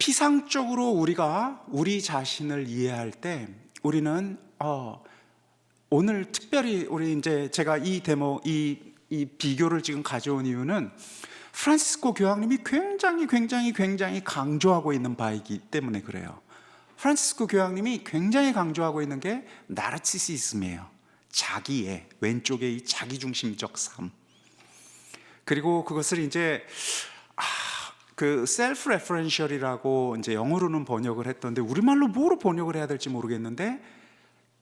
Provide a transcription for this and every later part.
피상적으로 우리가 우리 자신을 이해할 때 우리는 어, 오늘 특별히 우리 이제 제가 이 데모 이, 이 비교를 지금 가져온 이유는 프란시스코 교황님이 굉장히 굉장히 굉장히 강조하고 있는 바이기 때문에 그래요. 프란시스코 교황님이 굉장히 강조하고 있는 게 나르치시즘이에요. 자기의 왼쪽의 이 자기중심적 삶. 그리고 그것을 이제 아, 그 셀프 레퍼런셜이라고 이제 영어로는 번역을 했던데 우리말로 뭐로 번역을 해야 될지 모르겠는데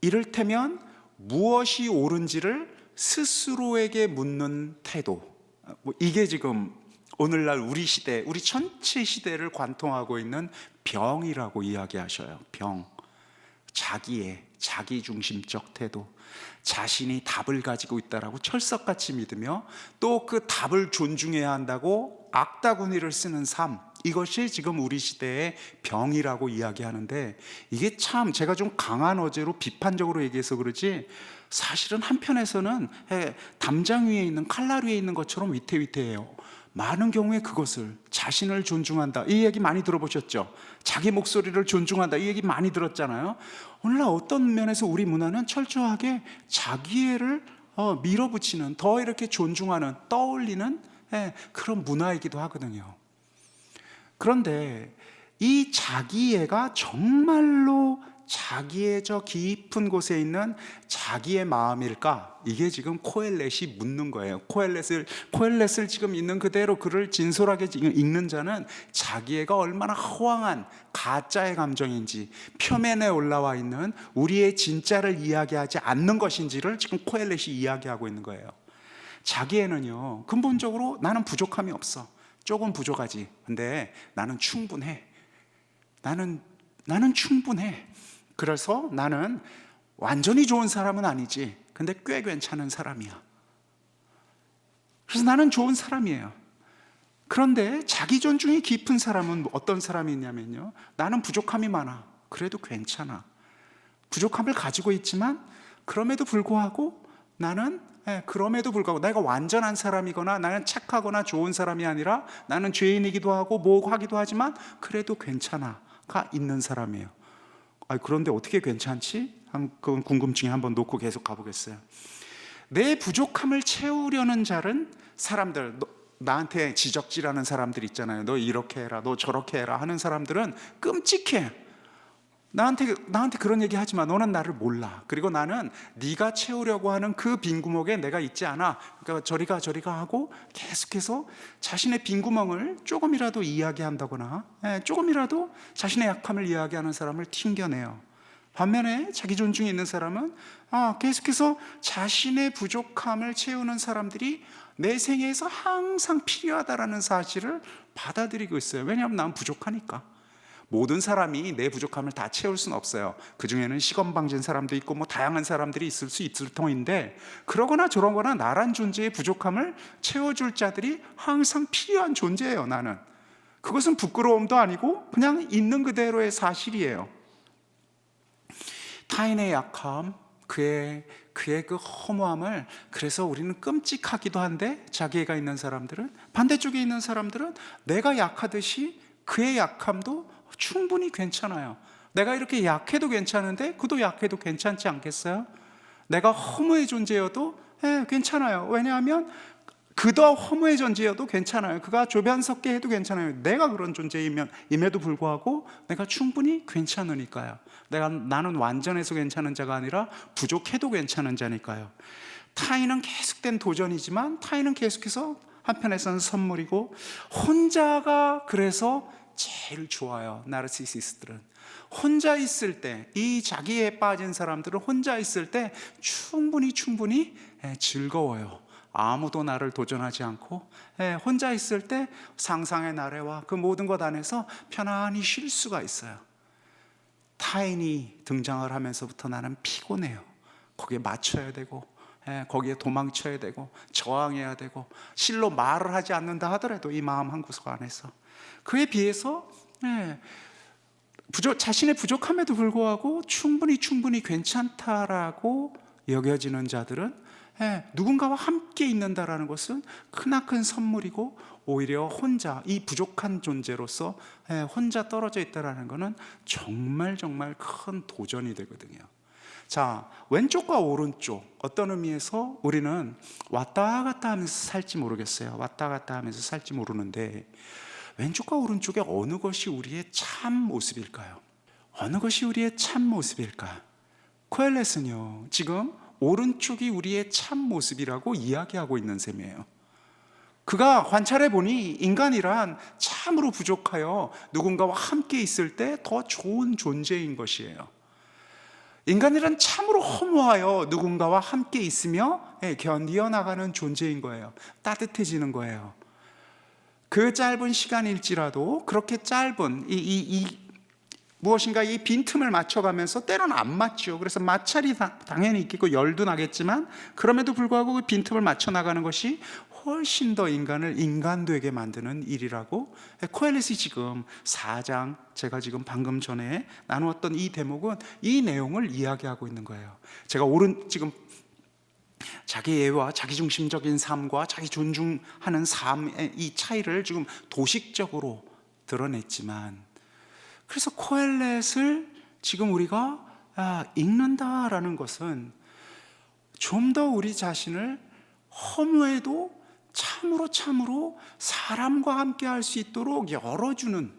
이를테면 무엇이 옳은지를 스스로에게 묻는 태도. 뭐 이게 지금 오늘날 우리 시대, 우리 전체 시대를 관통하고 있는 병이라고 이야기하셔요. 병. 자기의 자기 중심적 태도. 자신이 답을 가지고 있다라고 철석같이 믿으며 또 그 답을 존중해야 한다고 악다구니를 쓰는 삶. 이것이 지금 우리 시대의 병이라고 이야기하는데 이게 참 제가 좀 강한 어제로 비판적으로 얘기해서 그러지 사실은 한편에서는 예, 담장 위에 있는 칼날 위에 있는 것처럼 위태위태해요. 많은 경우에 그것을 자신을 존중한다. 이 얘기 많이 들어보셨죠? 자기 목소리를 존중한다. 이 얘기 많이 들었잖아요. 오늘날 어떤 면에서 우리 문화는 철저하게 자기애를 어, 밀어붙이는, 더 이렇게 존중하는, 떠올리는 예, 그런 문화이기도 하거든요. 그런데 이 자기애가 정말로 자기의 저 깊은 곳에 있는 자기의 마음일까? 이게 지금 코엘렛이 묻는 거예요. 코엘렛을 코엘렛을 지금 있는 그대로 그를 진솔하게 읽는 자는 자기애가 얼마나 허황한 가짜의 감정인지 표면에 올라와 있는 우리의 진짜를 이야기하지 않는 것인지를 지금 코엘렛이 이야기하고 있는 거예요. 자기애는요 근본적으로 나는 부족함이 없어. 조금 부족하지. 근데 나는 충분해. 나는 나는 충분해. 그래서 나는 완전히 좋은 사람은 아니지. 근데 꽤 괜찮은 사람이야. 그래서 나는 좋은 사람이에요. 그런데 자기 존중이 깊은 사람은 어떤 사람이 있냐면요. 나는 부족함이 많아. 그래도 괜찮아. 부족함을 가지고 있지만 그럼에도 불구하고 나는 예, 그럼에도 불구하고 내가 완전한 사람이거나 나는 착하거나 좋은 사람이 아니라 나는 죄인이기도 하고 뭐 하기도 하지만 그래도 괜찮아가 있는 사람이에요. 아, 그런데 어떻게 괜찮지? 한- 그건 궁금증이 한번 놓고 계속 가보겠어요. 내 부족함을 채우려는 자는 사람들, 너- 나한테 지적질하는 사람들 있잖아요. 너 이렇게 해라, 너 저렇게 해라 하는 사람들은 끔찍해. 나한테 나한테 그런 얘기 하지 마. 너는 나를 몰라. 그리고 나는 네가 채우려고 하는 그 빈 구멍에 내가 있지 않아. 그러니까 저리가 저리가 하고 계속해서 자신의 빈 구멍을 조금이라도 이야기한다거나, 예, 조금이라도 자신의 약함을 이야기하는 사람을 튕겨내요. 반면에 자기 존중이 있는 사람은 아, 계속해서 자신의 부족함을 채우는 사람들이 내 생애에서 항상 필요하다라는 사실을 받아들이고 있어요. 왜냐하면 난 부족하니까. 모든 사람이 내 부족함을 다 채울 수는 없어요. 그 중에는 시건방진 사람도 있고 뭐 다양한 사람들이 있을 수 있을 터인데 그러거나 저러거나 나란 존재의 부족함을 채워줄 자들이 항상 필요한 존재예요. 나는 그것은 부끄러움도 아니고 그냥 있는 그대로의 사실이에요. 타인의 약함, 그의 그의 그 허무함을 그래서 우리는 끔찍하기도 한데 자기애가 있는 사람들은 반대쪽에 있는 사람들은 내가 약하듯이 그의 약함도 충분히 괜찮아요. 내가 이렇게 약해도 괜찮은데 그도 약해도 괜찮지 않겠어요? 내가 허무의 존재여도 예, 괜찮아요. 왜냐하면 그도 허무의 존재여도 괜찮아요. 그가 조변 섞게 해도 괜찮아요. 내가 그런 존재이면 임에도 불구하고 내가 충분히 괜찮으니까요. 내가 나는 완전해서 괜찮은 자가 아니라 부족해도 괜찮은 자니까요. 타인은 계속된 도전이지만 타인은 계속해서 한편에서는 선물이고 혼자가 그래서 제일 좋아요. 나르시시스트들은 혼자 있을 때 이 자기에 빠진 사람들은 혼자 있을 때 충분히 충분히 예, 즐거워요. 아무도 나를 도전하지 않고 예, 혼자 있을 때 상상의 나래와 그 모든 것 안에서 편안히 쉴 수가 있어요. 타인이 등장을 하면서부터 나는 피곤해요. 거기에 맞춰야 되고, 예, 거기에 도망쳐야 되고, 저항해야 되고, 실로 말을 하지 않는다 하더라도 이 마음 한 구석 안에서 그에 비해서 예, 부족, 자신의 부족함에도 불구하고 충분히 충분히 괜찮다라고 여겨지는 자들은 예, 누군가와 함께 있는다라는 것은 크나큰 선물이고 오히려 혼자 이 부족한 존재로서 예, 혼자 떨어져 있다라는 것은 정말 정말 큰 도전이 되거든요. 자, 왼쪽과 오른쪽 어떤 의미에서 우리는 왔다 갔다 하면서 살지 모르겠어요. 왔다 갔다 하면서 살지 모르는데 왼쪽과 오른쪽에 어느 것이 우리의 참 모습일까요? 어느 것이 우리의 참 모습일까? 코엘렛은요, 지금 오른쪽이 우리의 참 모습이라고 이야기하고 있는 셈이에요. 그가 관찰해 보니 인간이란 참으로 부족하여 누군가와 함께 있을 때 더 좋은 존재인 것이에요. 인간이란 참으로 허무하여 누군가와 함께 있으며 예, 견디어 나가는 존재인 거예요. 따뜻해지는 거예요. 그 짧은 시간일지라도 그렇게 짧은 이, 이, 이 무엇인가 이 빈틈을 맞춰가면서 때로는 안 맞죠. 그래서 마찰이 다- 당연히 있겠고 열도 나겠지만 그럼에도 불구하고 그 빈틈을 맞춰 나가는 것이 훨씬 더 인간을 인간되게 만드는 일이라고 코엘렛이 지금 4장 제가 지금 방금 전에 나누었던 이 대목은 이 내용을 이야기하고 있는 거예요. 제가 오른 지금 자기 예와 자기 중심적인 삶과 자기 존중하는 삶의 이 차이를 지금 도식적으로 드러냈지만 그래서 코엘렛을 지금 우리가 아, 읽는다라는 것은 좀 더 우리 자신을 허무해도 참으로 참으로 사람과 함께 할 수 있도록 열어주는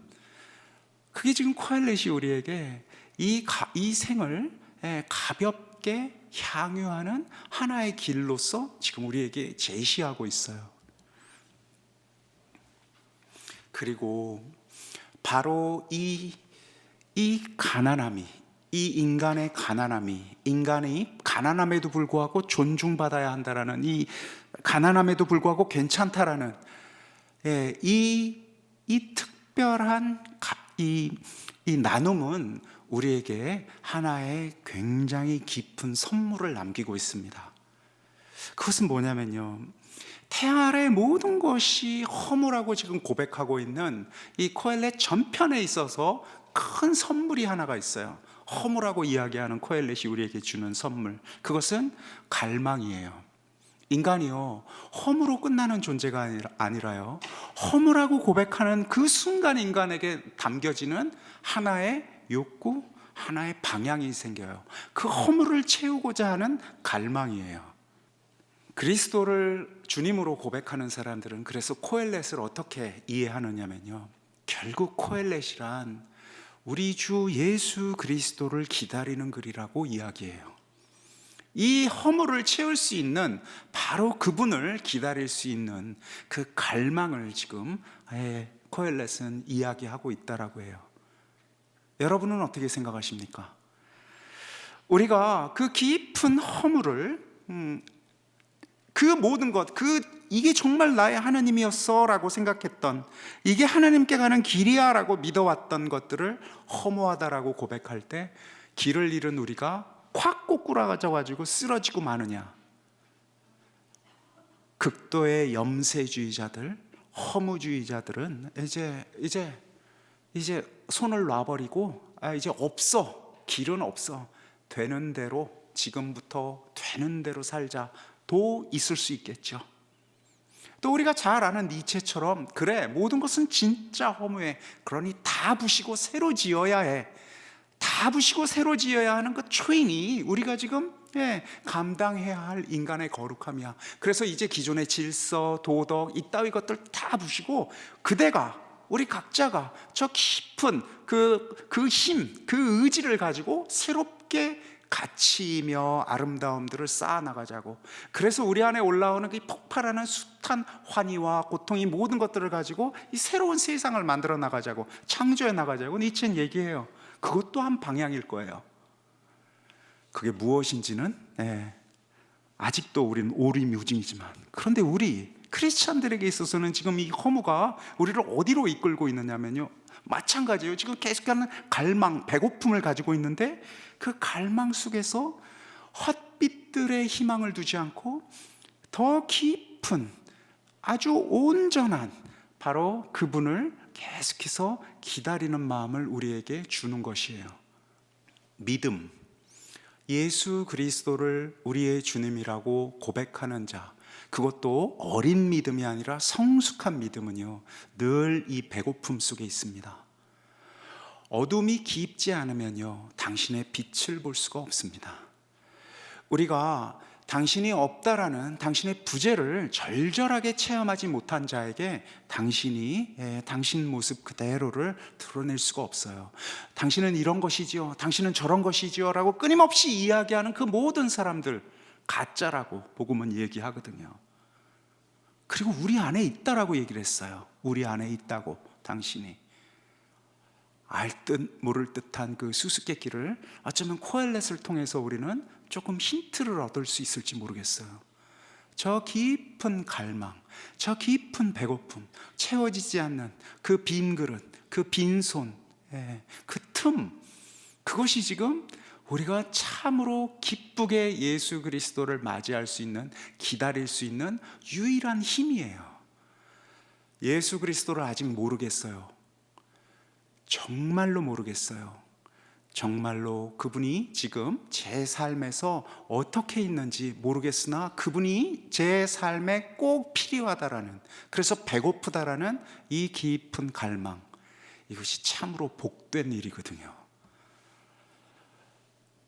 그게 지금 코엘렛이 우리에게 이, 가, 이 생을 예, 가볍게 향유하는 하나의 길로서 지금 우리에게 제시하고 있어요. 그리고 바로 이, 이 가난함이, 이 인간의 가난함이, 인간이 가난함에도 불구하고 존중받아야 한다라는 이 가난함에도 불구하고 괜찮다라는 예, 이, 이 특별한 가- 이, 이 나눔은 우리에게 하나의 굉장히 깊은 선물을 남기고 있습니다. 그것은 뭐냐면요. 태양 아래 모든 것이 허무라고 지금 고백하고 있는 이 코엘렛 전편에 있어서 큰 선물이 하나가 있어요. 허무라고 이야기하는 코엘렛이 우리에게 주는 선물. 그것은 갈망이에요. 인간이요, 허무로 끝나는 존재가 아니라, 아니라요, 허무라고 고백하는 그 순간 인간에게 담겨지는 하나의 욕구, 하나의 방향이 생겨요. 그 허무를 채우고자 하는 갈망이에요. 그리스도를 주님으로 고백하는 사람들은 그래서 코엘렛을 어떻게 이해하느냐면요. 결국 코엘렛이란 우리 주 예수 그리스도를 기다리는 글이라고 이야기해요. 이 허물을 채울 수 있는 바로 그분을 기다릴 수 있는 그 갈망을 지금 예, 코엘렛은 이야기하고 있다라고 해요. 여러분은 어떻게 생각하십니까? 우리가 그 깊은 허물을 음, 그 모든 것, 그 이게 정말 나의 하나님이었어라고 생각했던 이게 하나님께 가는 길이야라고 믿어왔던 것들을 허무하다라고 고백할 때 길을 잃은 우리가 콱 꼬꾸라져 가지고 쓰러지고 마느냐? 극도의 염세주의자들, 허무주의자들은 이제 이제 이제 손을 놔버리고 아 이제 없어 길은 없어 되는 대로 지금부터 되는 대로 살자도 있을 수 있겠죠. 또 우리가 잘 아는 니체처럼 그래 모든 것은 진짜 허무해 그러니 다 부시고 새로 지어야 해. 다 부시고 새로 지어야 하는 그 초인이 우리가 지금 예, 감당해야 할 인간의 거룩함이야. 그래서 이제 기존의 질서, 도덕 이따위 것들 다 부시고 그대가 우리 각자가 저 깊은 그 그 힘, 그 의지를 가지고 새롭게 가치이며 아름다움들을 쌓아 나가자고. 그래서 우리 안에 올라오는 이 폭발하는 숱한 환희와 고통이 모든 것들을 가지고 이 새로운 세상을 만들어 나가자고 창조해 나가자고 니체는 얘기해요. 그것도 한 방향일 거예요. 그게 무엇인지는 예, 아직도 우리는 오리무중이지만 그런데 우리 크리스찬들에게 있어서는 지금 이 허무가 우리를 어디로 이끌고 있느냐면요. 마찬가지예요. 지금 계속하는 갈망, 배고픔을 가지고 있는데 그 갈망 속에서 헛빛들의 희망을 두지 않고 더 깊은 아주 온전한 바로 그분을 계속해서 기다리는 마음을 우리에게 주는 것이에요. 믿음. 예수 그리스도를 우리의 주님이라고 고백하는 자, 그것도 어린 믿음이 아니라 성숙한 믿음은요, 늘 이 배고픔 속에 있습니다. 어둠이 깊지 않으면요, 당신의 빛을 볼 수가 없습니다. 우리가 당신이 없다라는 당신의 부재를 절절하게 체험하지 못한 자에게 당신이 예, 당신 모습 그대로를 드러낼 수가 없어요. 당신은 이런 것이지요. 당신은 저런 것이지요라고 끊임없이 이야기하는 그 모든 사람들 가짜라고 복음은 얘기하거든요. 그리고 우리 안에 있다라고 얘기를 했어요. 우리 안에 있다고 당신이 알 듯 모를 듯한 그 수수께끼를 어쩌면 코엘렛을 통해서 우리는 조금 힌트를 얻을 수 있을지 모르겠어요. 저 깊은 갈망, 저 깊은 배고픔, 채워지지 않는 그 빈 그릇, 그 빈손, 예, 그 틈, 그것이 지금 우리가 참으로 기쁘게 예수 그리스도를 맞이할 수 있는, 기다릴 수 있는 유일한 힘이에요. 예수 그리스도를 아직 모르겠어요. 정말로 모르겠어요. 정말로 그분이 지금 제 삶에서 어떻게 있는지 모르겠으나 그분이 제 삶에 꼭 필요하다라는 그래서 배고프다라는 이 깊은 갈망 이것이 참으로 복된 일이거든요.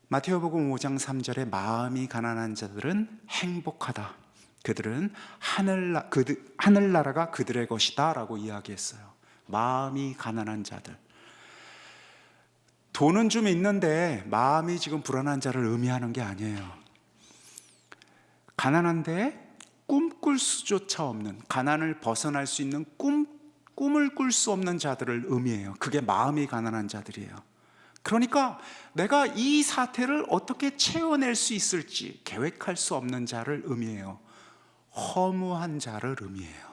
마테오복음 5장 3절에 마음이 가난한 자들은 행복하다. 그들은 하늘 그들 하늘나라가 그들의 것이다라고 이야기했어요. 마음이 가난한 자들. 돈은 좀 있는데 마음이 지금 불안한 자를 의미하는 게 아니에요. 가난한데 꿈꿀 수조차 없는 가난을 벗어날 수 있는 꿈 꿈을 꿀 수 없는 자들을 의미해요. 그게 마음이 가난한 자들이에요. 그러니까 내가 이 사태를 어떻게 채워낼 수 있을지 계획할 수 없는 자를 의미해요. 허무한 자를 의미해요.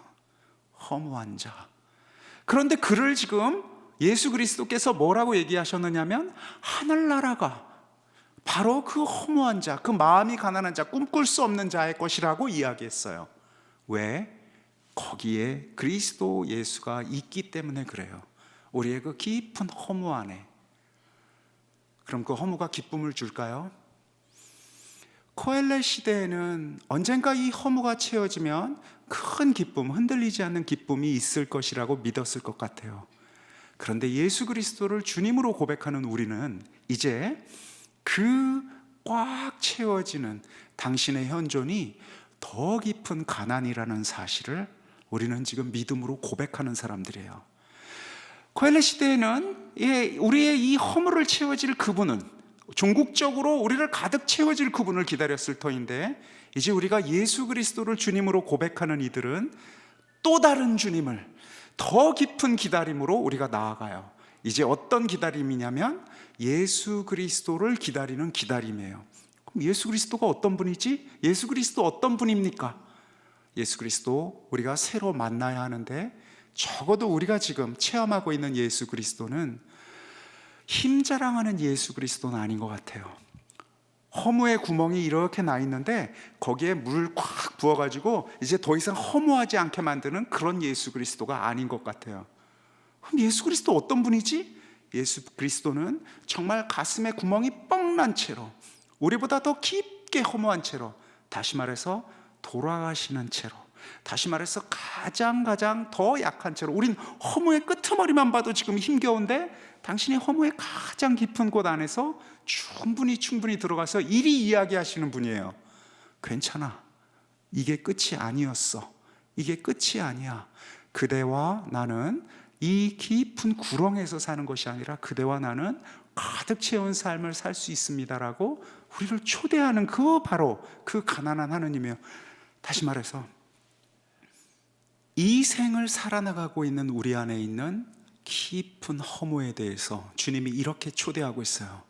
허무한 자. 그런데 그를 지금 예수 그리스도께서 뭐라고 얘기하셨느냐면 하늘나라가 바로 그 허무한 자, 그 마음이 가난한 자, 꿈꿀 수 없는 자의 것이라고 이야기했어요. 왜? 거기에 그리스도 예수가 있기 때문에 그래요. 우리의 그 깊은 허무 안에. 그럼 그 허무가 기쁨을 줄까요? 코엘렛 시대에는 언젠가 이 허무가 채워지면 큰 기쁨, 흔들리지 않는 기쁨이 있을 것이라고 믿었을 것 같아요. 그런데 예수 그리스도를 주님으로 고백하는 우리는 이제 그 꽉 채워지는 당신의 현존이 더 깊은 가난이라는 사실을 우리는 지금 믿음으로 고백하는 사람들이에요. 코엘렛 시대에는 예, 우리의 이 허물을 채워질 그분은 종국적으로 우리를 가득 채워질 그분을 기다렸을 터인데 이제 우리가 예수 그리스도를 주님으로 고백하는 이들은 또 다른 주님을 더 깊은 기다림으로 우리가 나아가요. 이제 어떤 기다림이냐면 예수 그리스도를 기다리는 기다림이에요. 그럼 예수 그리스도가 어떤 분이지? 예수 그리스도 어떤 분입니까? 예수 그리스도 우리가 새로 만나야 하는데 적어도 우리가 지금 체험하고 있는 예수 그리스도는 힘 자랑하는 예수 그리스도는 아닌 것 같아요. 허무의 구멍이 이렇게 나 있는데 거기에 물을 꽉 부어가지고 이제 더 이상 허무하지 않게 만드는 그런 예수 그리스도가 아닌 것 같아요. 그럼 예수 그리스도 어떤 분이지? 예수 그리스도는 정말 가슴에 구멍이 뻥난 채로 우리보다 더 깊게 허무한 채로 다시 말해서 돌아가시는 채로 다시 말해서 가장 가장 더 약한 채로 우린 허무의 끄트머리만 봐도 지금 힘겨운데 당신이 허무의 가장 깊은 곳 안에서 충분히 충분히 들어가서 이리 이야기하시는 분이에요. 괜찮아. 이게 끝이 아니었어. 이게 끝이 아니야. 그대와 나는 이 깊은 구렁에서 사는 것이 아니라 그대와 나는 가득 채운 삶을 살 수 있습니다라고 우리를 초대하는 그 바로 그 가난한 하느님이에요. 다시 말해서 이 생을 살아나가고 있는 우리 안에 있는 깊은 허무에 대해서 주님이 이렇게 초대하고 있어요.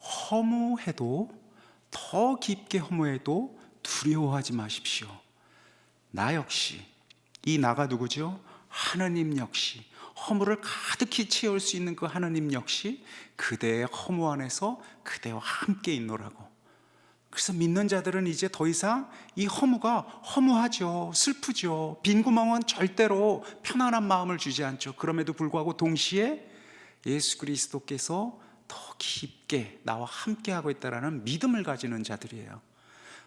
허무해도 더 깊게 허무해도 두려워하지 마십시오. 나 역시 이 나가 누구죠? 하느님 역시 허물을 가득히 채울 수 있는 그 하느님 역시 그대의 허무 안에서 그대와 함께 있노라고. 그래서 믿는 자들은 이제 더 이상 이 허무가 허무하죠. 슬프죠. 빈 구멍은 절대로 편안한 마음을 주지 않죠. 그럼에도 불구하고 동시에 예수 그리스도께서 더 깊게 나와 함께하고 있다라는 믿음을 가지는 자들이에요.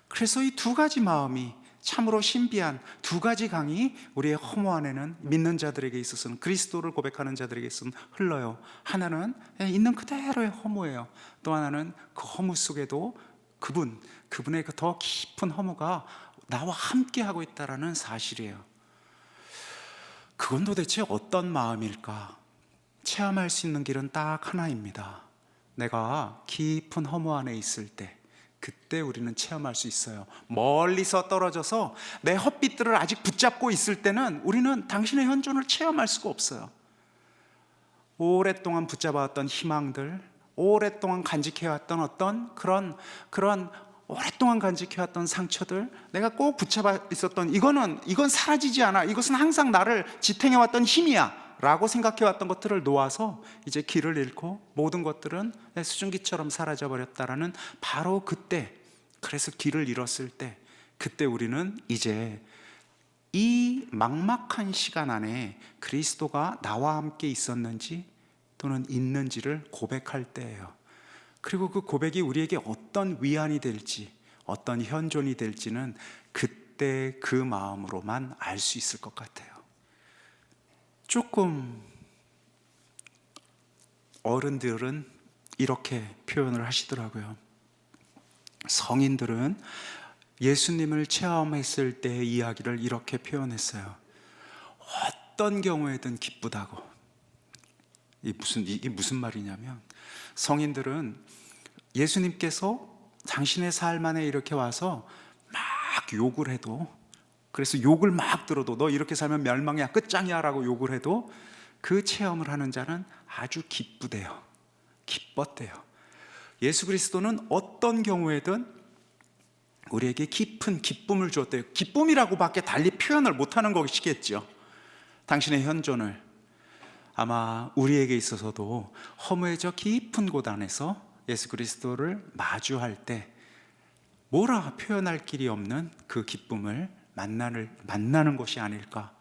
그래서 이 두 가지 마음이 참으로 신비한 두 가지 강이 우리의 허무 안에는 믿는 자들에게 있어서는 그리스도를 고백하는 자들에게 있어서는 흘러요. 하나는 있는 그대로의 허무예요. 또 하나는 그 허무 속에도 그분, 그분의 그 더 깊은 허무가 나와 함께 하고 있다라는 사실이에요. 그건 도대체 어떤 마음일까? 체험할 수 있는 길은 딱 하나입니다. 내가 깊은 허무 안에 있을 때, 그때 우리는 체험할 수 있어요. 멀리서 떨어져서 내 헛빛들을 아직 붙잡고 있을 때는 우리는 당신의 현존을 체험할 수가 없어요. 오랫동안 붙잡아왔던 희망들, 오랫동안 간직해왔던 어떤 그런 그런 오랫동안 간직해왔던 상처들, 내가 꼭 붙잡아 있었던 이거는 이건 사라지지 않아. 이것은 항상 나를 지탱해왔던 힘이야. 라고 생각해왔던 것들을 놓아서 이제 길을 잃고 모든 것들은 내 수증기처럼 사라져버렸다라는 바로 그때 그래서 길을 잃었을 때 그때 우리는 이제 이 막막한 시간 안에 그리스도가 나와 함께 있었는지 또는 있는지를 고백할 때예요. 그리고 그 고백이 우리에게 어떤 위안이 될지, 어떤 현존이 될지는 그때 그 마음으로만 알 수 있을 것 같아요. 조금 어른들은 이렇게 표현을 하시더라고요. 성인들은 예수님을 체험했을 때의 이야기를 이렇게 표현했어요. 어떤 경우에든 기쁘다고. 이 무슨 이게 무슨 말이냐면 성인들은 예수님께서 당신의 삶 안에 이렇게 와서 막 욕을 해도 그래서 욕을 막 들어도 너 이렇게 살면 멸망이야 끝장이야라고 욕을 해도 그 체험을 하는 자는 아주 기쁘대요. 기뻤대요. 예수 그리스도는 어떤 경우에든 우리에게 깊은 기쁨을 주었대요. 기쁨이라고밖에 달리 표현을 못하는 것이겠죠. 당신의 현존을 아마 우리에게 있어서도 허무해져 깊은 곳 안에서 예수 그리스도를 마주할 때 뭐라 표현할 길이 없는 그 기쁨을 만나는, 만나는 것이 아닐까.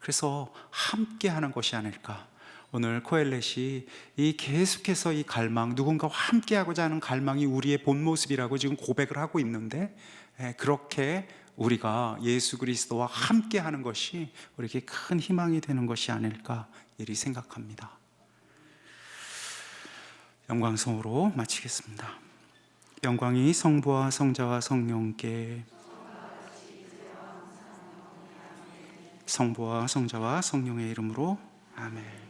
그래서 함께 하는 것이 아닐까. 오늘 코엘렛이 이 계속해서 이 갈망, 누군가와 함께 하고자 하는 갈망이 우리의 본 모습이라고 지금 고백을 하고 있는데, 예, 그렇게 우리가 예수 그리스도와 함께 하는 것이 우리에게 큰 희망이 되는 것이 아닐까, 이리 생각합니다. 영광성으로 마치겠습니다. 영광이 성부와 성자와 성령께 성부와 성자와 성령의 이름으로 아멘.